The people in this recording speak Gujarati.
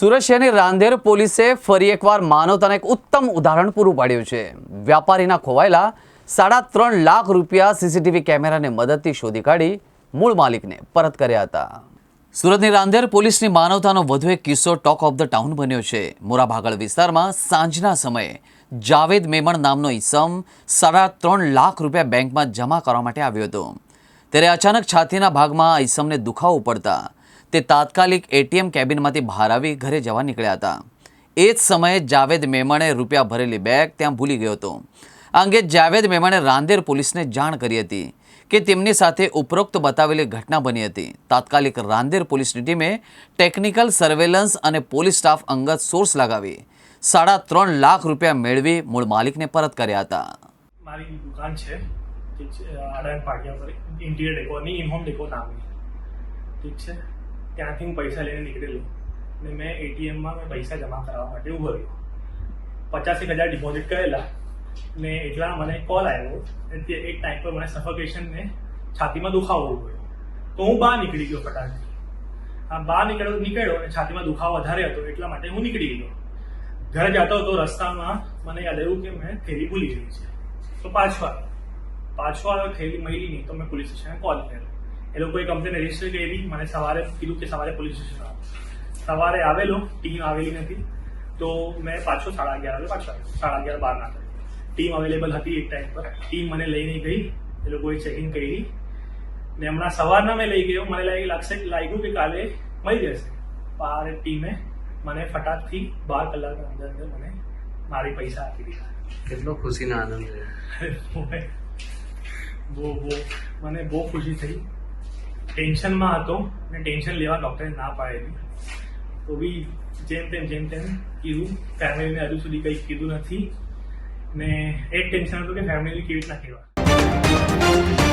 સુરત શહેરની રાંદેર પોલીસે ફરી એકવાર માનવતાને એક ઉત્તમ ઉદાહરણ પૂરું પાડ્યું છે. વ્યાપારીના ખોવાયેલા સાડા ત્રણ લાખ રૂપિયા સીસીટીવી કેમેરાને મદદથી શોધી કાઢી મૂળ માલિકને પરત કર્યા હતા. સુરતની રાંદેર પોલીસની માનવતાનો વધુ એક કિસ્સો ટોક ઓફ ધ ટાઉન બન્યો છે. મોરાભાગળ વિસ્તારમાં સાંજના સમયે જાવેદ મેમણ નામનો ઈસમ સાડા ત્રણ લાખ રૂપિયા બેંકમાં જમા કરવા માટે આવ્યો હતો. ત્યારે અચાનક છાતીના ભાગમાં આ ઈસમને દુખાવો પડતા તે તાત્કાલિક એટીએમ કેબિનમાંથી બહાર આવી ઘરે જવા નીકળ્યા હતા. એ જ સમયે જાવેદ મેમણે રૂપિયા ભરેલી બેગ ત્યાં ભૂલી ગયો હતો. આ અંગે જાવેદ મેમણે રાંદેર પોલીસને જાણ કરી હતી કે તેમની સાથે ઉપરોક્ત બતાવેલી ઘટના બની હતી. તાત્કાલિક રાંદેર પોલીસની ટીમે ટેકનિકલ સર્વેલન્સ અને પોલીસ સ્ટાફ અંગત સોર્સ લગાવી સાડા ત્રણ લાખ રૂપિયા મેળવી મૂળ માલિકને પરત કર્યા હતા. મારી દુકાન છે ઠીક પાટિયા પર, ઇન્ટિરિયર ડેકોરની ઇનહોમ ડેકો નામની ઠીક છે? ત્યાંથી હું પૈસા લઈને નીકળેલો ને મેં એટીએમમાં મેં પૈસા જમા કરાવવા માટે ઊભો રહ્યો. પચાસેક હજાર ડિપોઝિટ કરેલા ને એટલા મને કોલ આવ્યો અને તે એક ટાઈમ પર મને સફોકેશન ને છાતીમાં દુખાવો રહ્યો. તો હું બહાર નીકળી ગયો ફટાકથી આ બહાર નીકળ્યો નીકળ્યો અને છાતીમાં દુખાવો વધારે હતો એટલા માટે હું નીકળી ગયો. ઘરે જતો હતો, રસ્તામાં મને યાદ આવ્યું કે મેં થેલી ભૂલી ગઈ છે. તો પાછો આવ્યો. પાછો આવ્યો થેલી મળી નહીં તો મેં પોલીસ સ્ટેશને કોલ કર્યો. એ લોકોએ કમ્પ્લેન રજિસ્ટર કરી મને સવારે કીધું કે સવારે પોલીસ સ્ટેશન આવો. સવારે આવેલો ટીમ આવેલી નથી. તો મેં પાછો સાડા અગિયાર વાગે પાછો આવ્યો. સાડા અગિયાર બાર ના ટીમ અવેલેબલ હતી એક ટાઈમ પર. ટીમ મને લઈને ગઈ. એ લોકોએ ચેકિંગ કરી. ને હમણાં સવારના મેં લઈ ગયો. મને લાગી લાગશે લાગ્યું કે કાલે મળી જશે. બાર ટીમે મને ફટાકથી બાર કલાકની અંદર અંદર મને મારી પૈસા આપી દીધા. કેટલો ખુશીનો આનંદ બહુ બહુ મને બહુ ખુશી થઈ. ટેન્શનમાં હતો ને ટેન્શન લેવા ડૉક્ટરે ના પાડેલી. તો બી જેમ તેમ જેમ તેમ કીધું. ફેમિલીને હજુ સુધી કંઈ કીધું નથી. ને એક ટેન્શન હતું કે ફેમિલી કેવી રીતના કહેવા